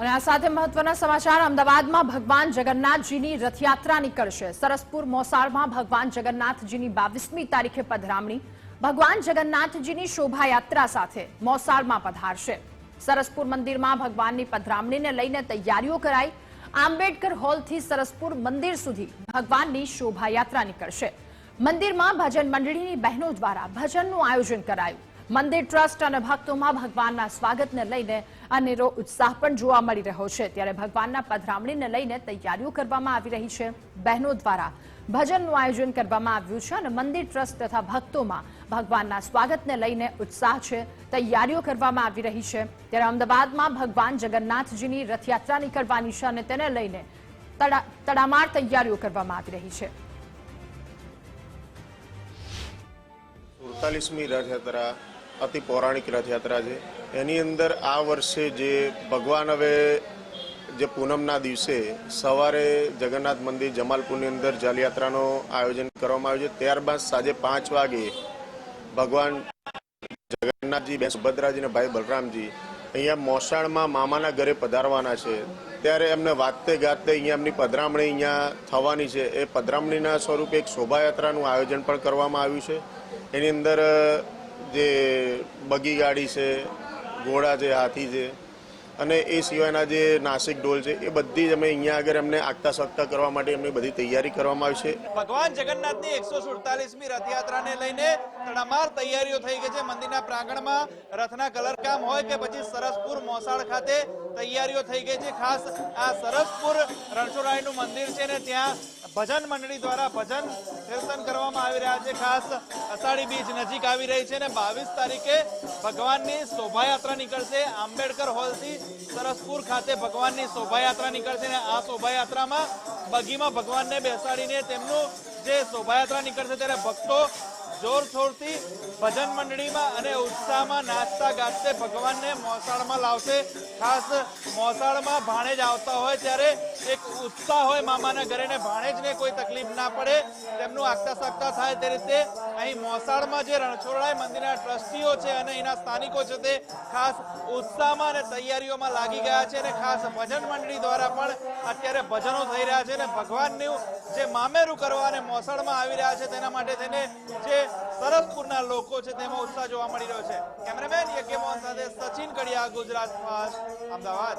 અને આ સાથે મહત્વના સમાચાર, અમદાવાદમાં ભગવાન જગન્નાથજીની રથયાત્રા નીકળશે. સરસપુર મોસાળમાં ભગવાન જગન્નાથજીની બાવીસમી તારીખે પધરામણી. ભગવાન જગન્નાથજીની શોભાયાત્રા સાથે મોસાળમાં પધારશે. સરસપુર મંદિરમાં ભગવાનની પધરામણીને લઈને તૈયારીઓ કરાઈ. આંબેડકર હોલથી સરસપુર મંદિર સુધી ભગવાનની શોભાયાત્રા નીકળશે. મંદિરમાં ભજન મંડળીની બહેનો દ્વારા ભજનનું આયોજન કરાયું. મંદિર ટ્રસ્ટ અને ભક્તોમાં ભગવાનના સ્વાગતને લઈને અનેરો ઉત્સાહ પણ જોવા મળી રહ્યો છે. ત્યારે ભગવાનના પધરામણીને લઈને તૈયારીઓ કરવામાં આવી રહી છે. બહેનો દ્વારા ભજનનું આયોજન કરવામાં આવ્યું છે અને મંદિર ટ્રસ્ટ તથા ભક્તોમાં ભગવાનના સ્વાગતને લઈને ઉત્સાહ છે. તૈયારીઓ કરવામાં આવી રહી છે. ત્યારે અમદાવાદમાં ભગવાન જગન્નાથજીની રથયાત્રા નીકળવાની છે અને તેને લઈને તડામાર તૈયારીઓ કરવામાં આવી રહી છે. સુડતાલીસમી રથયાત્રા અતિ પૌરાણિક રથયાત્રા છે. એની અંદર આ વર્ષે જે ભગવાન હવે જે પૂનમના દિવસે સવારે જગન્નાથ મંદિર જમાલપુરની અંદર જલયાત્રાનું આયોજન કરવામાં આવ્યું છે. ત્યારબાદ સાંજે પાંચ વાગે ભગવાન જગન્નાથજી, બેન સુભદ્રાજી અને ભાઈ બલરામજી અહીંયા મોસાળમાં મામાના ઘરે પધારવાના છે. ત્યારે એમને વાતે ગાતે અહીંયા એમની પધરામણી અહીંયા થવાની છે. એ પધરામણીના સ્વરૂપે એક શોભાયાત્રાનું આયોજન પણ કરવામાં આવ્યું છે. એની અંદર જે બગી ગાડી છે ઘોડા છે હાથી છે અને એ સિવાયના જે નાસિક ઢોલ છે, એ બધી જ અમે અહીંયા આગળ એમને આગતા સગતા કરવા માટે એમની બધી તૈયારી કરવામાં આવી છે. ભગવાન જગન્નાથની એકસો સુડતાલીસમી રથયાત્રાને લઈને તડામાર તૈયારીઓ થઈ ગઈ છે. મંદિરના પ્રાંગણમાં રથના કલરકામ હોય કે પછી સરસપુર મોસાળ ખાતે તૈયારીઓ થઈ ગઈ છે. ખાસ આ સરસપુર રણછોડરાયનું મંદિર છે ને, ત્યાં ભજન મંડળી દ્વારા ભજન કીર્તન કરવામાં આવી રહ્યા છે. ખાસ અષાઢી બીજ નજીક આવી રહી છે ને, બાવીસ તારીખે ભગવાનની શોભાયાત્રા નીકળશે આંબેડકર હોલથી સરસપુર ખાતે ભગવાનની શોભાયાત્રા નીકળશે અને આ શોભાયાત્રામાં બગીમાં ભગવાનને બેસાડીને તેમનું જે શોભાયાત્રા નીકળશે ત્યારે ભક્તો જોરશોરથી ભજન મંડળીમાં અને ઉત્સાહમાં નાચતા ગાજતે ભગવાનને મોસાળમાં લાવશે. ખાસ મોસાળમાં ભાણેજ આવતા હોય ત્યારે એક ઉત્સાહ હોય મામાના ઘરે ને ભાણેજને કોઈ તકલીફ ના પડે. તેમનું આગતા સાગતા થાય તે રીતે અહીં મોસાળમાં જે રણછોડરાય મંદિરના ટ્રસ્ટીઓ છે અને એના સ્થાનિકો છે તે ખાસ ઉત્સાહમાં અને તૈયારીઓમાં લાગી ગયા છે અને ખાસ ભજન મંડળી દ્વારા પણ અત્યારે ભજનો થઈ રહ્યા છે અને ભગવાનનું જે મામેરું કરવા અને મોસાળમાં આવી રહ્યા છે તેના માટે તેને જે સરસપુરના લોકો છે તેમાં ઉત્સાહ જોવા મળી રહ્યો છે. કેમેરામેન યજ્ઞ મોહન સાથે સચિન કડિયા, ગુજરાત ફાસ્ટ, અમદાવાદ.